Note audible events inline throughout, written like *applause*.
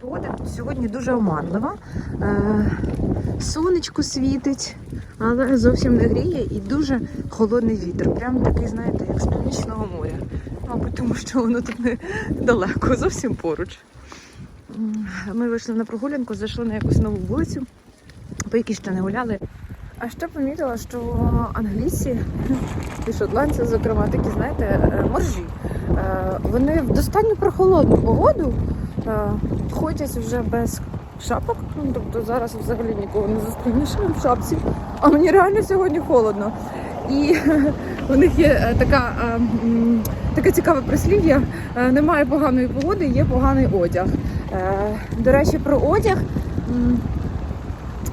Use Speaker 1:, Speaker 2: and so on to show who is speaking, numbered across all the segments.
Speaker 1: Погода тут сьогодні дуже оманлива. Е, сонечко світить, але зовсім не гріє і дуже холодний вітер. Прям такий, знаєте, як з північного моря. Мабуть, тому що воно тут не далеко, зовсім поруч. Ми вийшли на прогулянку, зайшли на якусь нову вулицю, по якій ще не гуляли. А ще помітила, що англійці і шотландці, зокрема, такі, знаєте, е, моржі. Е, Вони в достатньо прохолодну погоду ходять вже без шапок. Ну, тобто зараз взагалі нікого не зустрінеш в шапці. А мені реально сьогодні холодно. І *laughs* у них є е, така, е, таке цікаве прислів'я: е, немає поганої погоди, є поганий одяг. Е, До речі, про одяг.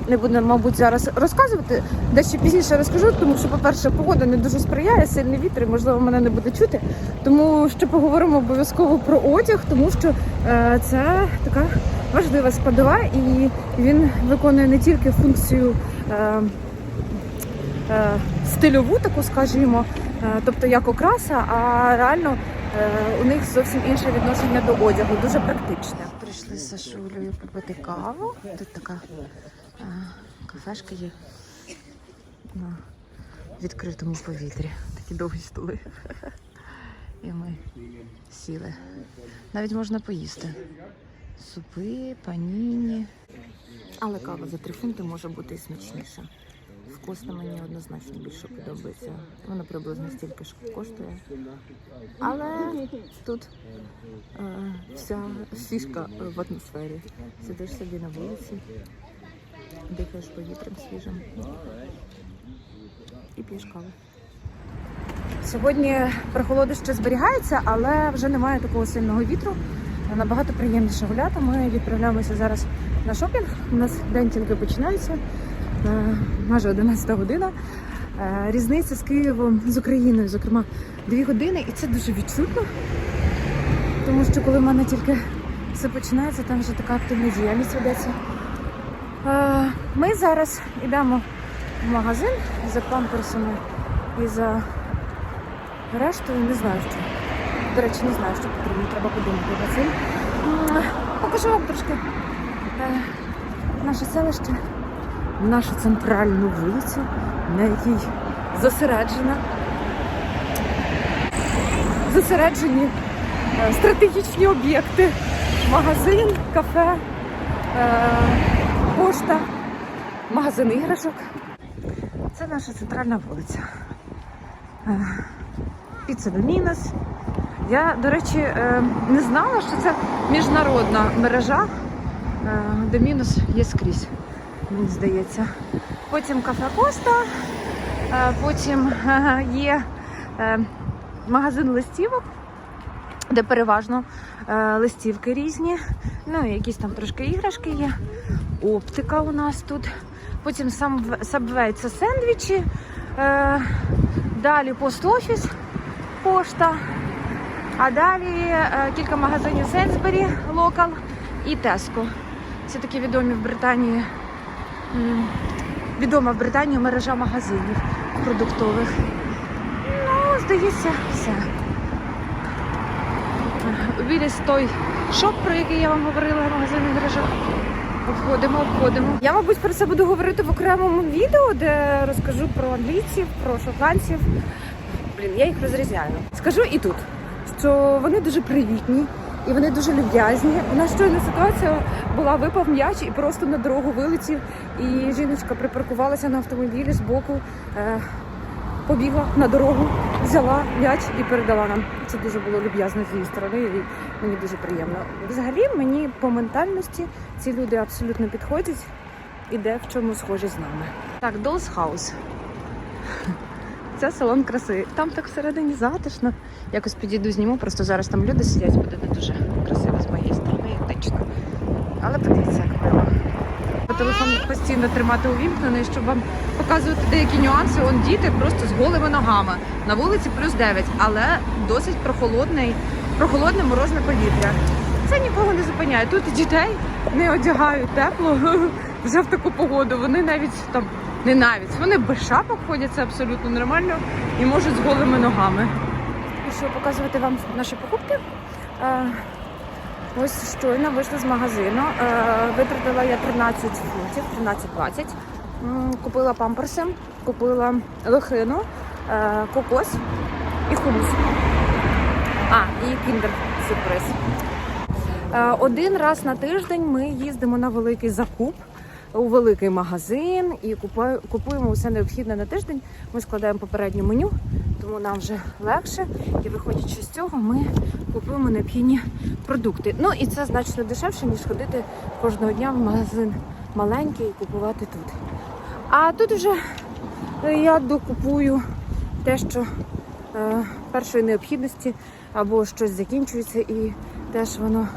Speaker 1: Не буду, мабуть, зараз розказувати. Дещо пізніше розкажу, тому що, по-перше, погода не дуже сприяє, сильний вітер, і, можливо, мене не буде чути. Тому ще поговоримо обов'язково про одяг, тому що е, це така важлива складова, і він виконує не тільки функцію е, е, стильову, таку скажімо, е, тобто як окраса, а реально е, у них зовсім інше відношення до одягу, дуже практичне. Прийшли з Сашулею попити каву. Тут така кафешка є на відкритому повітрі. Такі довгі столи. І ми сіли. Навіть можна поїсти. Супи, паніні. Але кава за 3 фунти може бути і смачніша. Вкусна мені однозначно більше подобається. Вона приблизно стільки ж коштує. Але тут е, вся фішка в атмосфері. Сидиш собі на вулиці, дихаєш повітрям свіжим і п'єш каву. Сьогодні прохолода ще зберігається, але вже немає такого сильного вітру. Набагато приємніше гуляти. Ми відправляємося зараз на шопінг. У нас день тільки починається, е, майже 11 година. Е, Різниця з Києвом, з Україною, зокрема, дві години, і це дуже відчутно. Тому що коли в мене тільки все починається, там вже така активна діяльність ведеться. Е, Ми зараз йдемо в магазин за памперсами і за рештою не знаю що. До речі, не знаю, що потрібно, треба подумати за цим. Покажу вам трошки е, наше селище, нашу центральну вулицю, на якій зосереджена. Зосереджені е, стратегічні об'єкти, магазин, кафе, магазин іграшок. Це наша центральна вулиця. Е, Піца Домінос. Я, до речі, е, не знала, що це міжнародна мережа. Е, Домінос є скрізь, мені здається. Потім кафе Коста, потім є магазин листівок, де переважно листівки різні. Ну, і якісь там трошки іграшки є. Оптика у нас тут. Потім Subway – це сендвічі. Е, Далі пост-офіс, пошта. А далі е, кілька магазинів Сенсбері, Локал і Теско. Це такі відомі в Британії. Відома в Британії мережа магазинів продуктових. Ну, здається, все. Віліс той шоп, про який я вам говорила, магазин іграшок. Обходимо, обходимо. Я, мабуть, про це буду говорити в окремому відео, де розкажу про англійців, про шотландців. Блін, я їх розрізняю. Скажу і тут, що вони дуже привітні і вони дуже люб'язні. У нас щойно ситуація була, випав м'яч і просто на дорогу вилетів. І жіночка припаркувалася на автомобілі з боку. Побігла на дорогу, взяла м'яч і передала нам. Це дуже було люб'язно з її сторони, і мені дуже приємно. Взагалі, мені по ментальності ці люди абсолютно підходять і де в чому схожі з нами. Так, Dolls House. Це салон краси. Там так всередині затишно. Якось підійду, зніму, просто зараз там люди сидять, буде не дуже красиво з моєї сторони, етично. Але подивіться. Телефон постійно тримати увімкнений, щоб вам показувати деякі нюанси. Он діти просто з голими ногами. На вулиці плюс 9, але досить прохолодний, прохолодне морозне повітря. Це нікого не зупиняє. Тут дітей не одягають тепло *laughs* вже в таку погоду. Вони навіть там не навіть вони без шапок ходять, це абсолютно нормально і можуть з голими ногами. Що показувати вам наші покупки. Ось щойно вийшла з магазину. Е, витратила я 13 фунтів, 13-20. Купила памперси, купила лохину, е, кокос і хумус. А, і кіндер сюрприз. Е, Один раз на тиждень ми їздимо на великий закуп у великий магазин і купуємо усе необхідне на тиждень. Ми складаємо попереднє меню, тому нам вже легше. І виходячи з цього, ми купуємо необхідні продукти. Ну і це значно дешевше, ніж ходити кожного дня в магазин маленький і купувати тут. А тут вже е, я докупую те, що е, першої необхідності або щось закінчується, і теж воно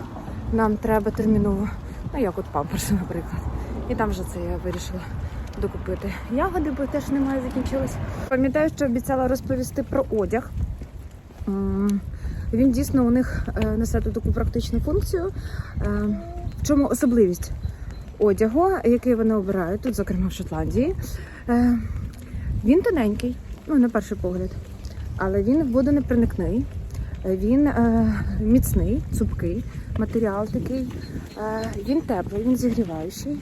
Speaker 1: нам треба терміново. Ну, як от памперси, наприклад. І там вже це я вирішила докупити. Ягоди, бо теж немає, закінчились. Пам'ятаю, що обіцяла розповісти про одяг. Він дійсно у них е, несе таку практичну функцію. Е, В чому особливість одягу, який вони обирають, тут, зокрема в Шотландії. Е, Він тоненький, ну, на перший погляд, але він водонепроникний. Він міцний, цупкий, матеріал такий. Він теплий, він зігріваючий.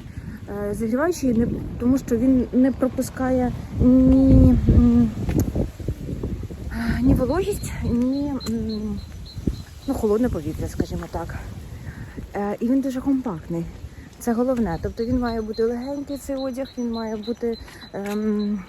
Speaker 1: Е, зігріваючий тому, що він не пропускає ні, ні вологість, ні ну, холодне повітря, скажімо так. Е, і він дуже компактний. Це головне. Тобто він має бути легенький цей одяг, він має бути ем,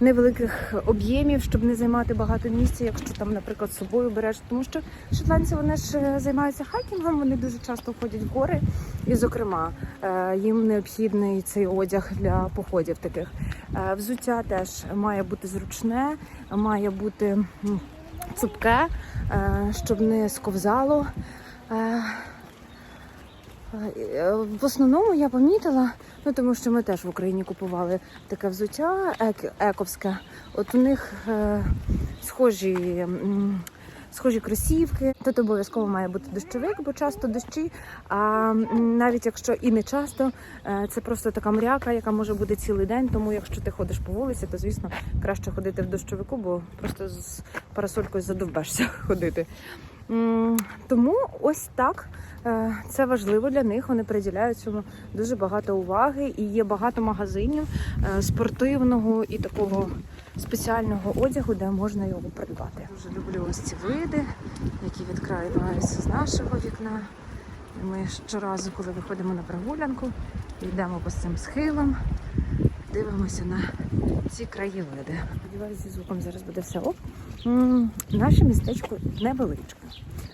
Speaker 1: невеликих об'ємів, щоб не займати багато місця, якщо там, наприклад, з собою береш. Тому що шотландці вони ж е, займаються хайкінгом, вони дуже часто ходять в гори, і, зокрема, е, їм необхідний цей одяг для походів таких. Е, Взуття теж має бути зручне, має бути цупке, щоб не сковзало. В основному я помітила, ну тому що ми теж в Україні купували таке взуття ек- ековське. От у них е, схожі, м, схожі кросівки. Тут обов'язково має бути дощовик, бо часто дощі. А навіть якщо і не часто, е, це просто така мряка, яка може бути цілий день. Тому якщо ти ходиш по вулиці, то звісно краще ходити в дощовику, бо просто з парасолькою задовбешся *laughs* ходити. Тому ось так. Е, Це важливо для них. Вони приділяють цьому дуже багато уваги, і є багато магазинів е, спортивного і такого спеціального одягу, де можна його придбати. Дуже люблю ось ці види, які відкриваються з нашого вікна. Ми щоразу, коли виходимо на прогулянку, йдемо по цим схилам, дивимося на ці краєвиди. Сподіваюся, зі звуком зараз буде все ок. Наше містечко невеличке.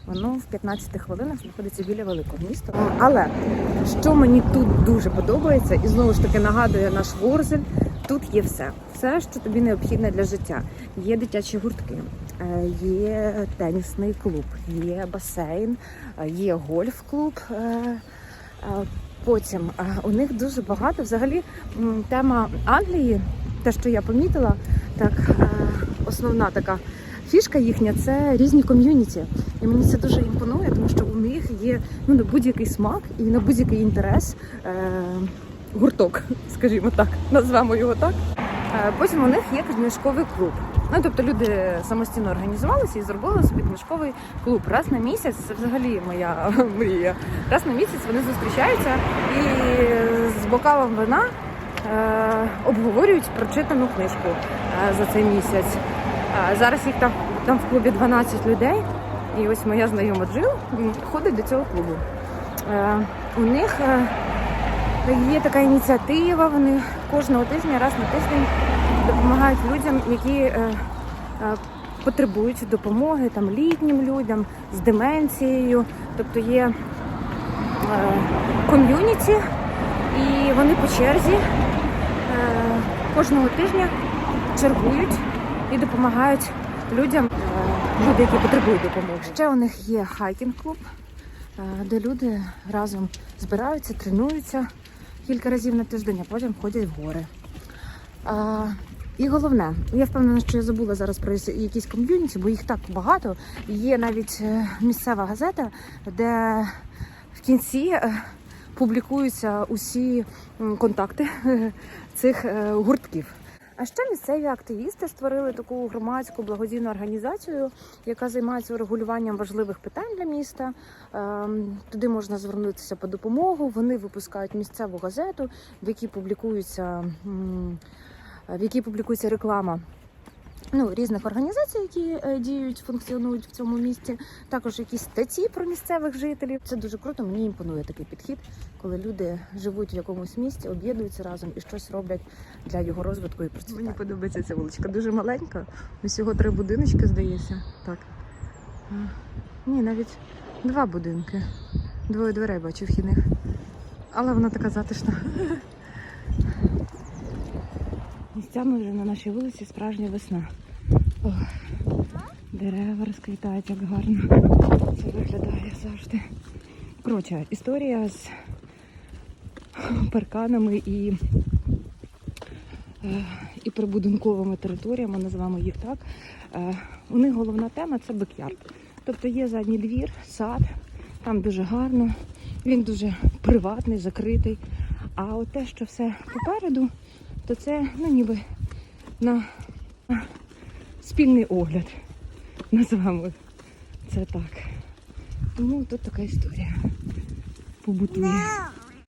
Speaker 1: Воно в 15 хвилинах знаходиться біля великого міста. Але що мені тут дуже подобається, і знову ж таки нагадує наш Ворзель, тут є все. Все, що тобі необхідне для життя. Є дитячі гуртки, е, є тенісний клуб, є басейн, е, є гольф-клуб. е, Потім у них дуже багато. Взагалі тема Англії, те, що я помітила, так основна така фішка їхня це різні ком'юніті. І мені це дуже імпонує, тому що у них є ну, на будь-який смак і на будь-який інтерес е, гурток, *laughs* скажімо так, назвемо його так. Е, Потім у них є книжковий клуб. Ну, тобто люди самостійно організувалися і зробили собі книжковий клуб. Раз на місяць, це взагалі моя *laughs* мрія. Раз на місяць вони зустрічаються і з бокалом вина е, обговорюють прочитану книжку е, за цей місяць. Зараз їх там, там в клубі 12 людей. І ось моя знайома Джил ходить до цього клубу. Е, у них е, є така ініціатива, вони кожного тижня, раз на тиждень допомагають людям, які е, потребують допомоги, там літнім людям з деменцією. Тобто є ком'юніті, і вони по черзі кожного тижня чергують і допомагають людям, е, люди, які потребують допомоги. Ще у них є хайкінг-клуб, е, де люди разом збираються, тренуються кілька разів на тиждень, а потім ходять в гори. І головне, я впевнена, що я забула зараз про якісь- ком'юніті, бо їх так багато. Є навіть е, місцева газета, де в кінці публікуються усі контакти цих гуртків. А ще місцеві активісти створили таку громадську благодійну організацію, яка займається регулюванням важливих питань для міста. Ем, Туди можна звернутися по допомогу. Вони випускають місцеву газету, в якій публікуються в якій публікується реклама. Ну, різних організацій, які е, діють, функціонують в цьому місті, також якісь статті про місцевих жителів. Це дуже круто. Мені імпонує такий підхід, коли люди живуть в якомусь місті, об'єднуються разом і щось роблять для його розвитку і процвітання. Мені подобається ця вуличка. Дуже маленька. Усього три будиночки, здається. Так. Ні, навіть два будинки. Двоє дверей бачу вхідних. Але вона така затишна. Місцями вже на нашій вулиці справжня весна. Ох, дерева розквітають, як гарно. Це виглядає завжди. Коротше, історія з парканами і, е, і прибудинковими територіями, називаємо їх так. Е, У них головна тема це бекярд. Тобто є задній двір, сад, там дуже гарно, він дуже приватний, закритий. А от те, що все попереду, то це ну, ніби на спільний огляд. Називаємо це так. Тому тут така історія побутує.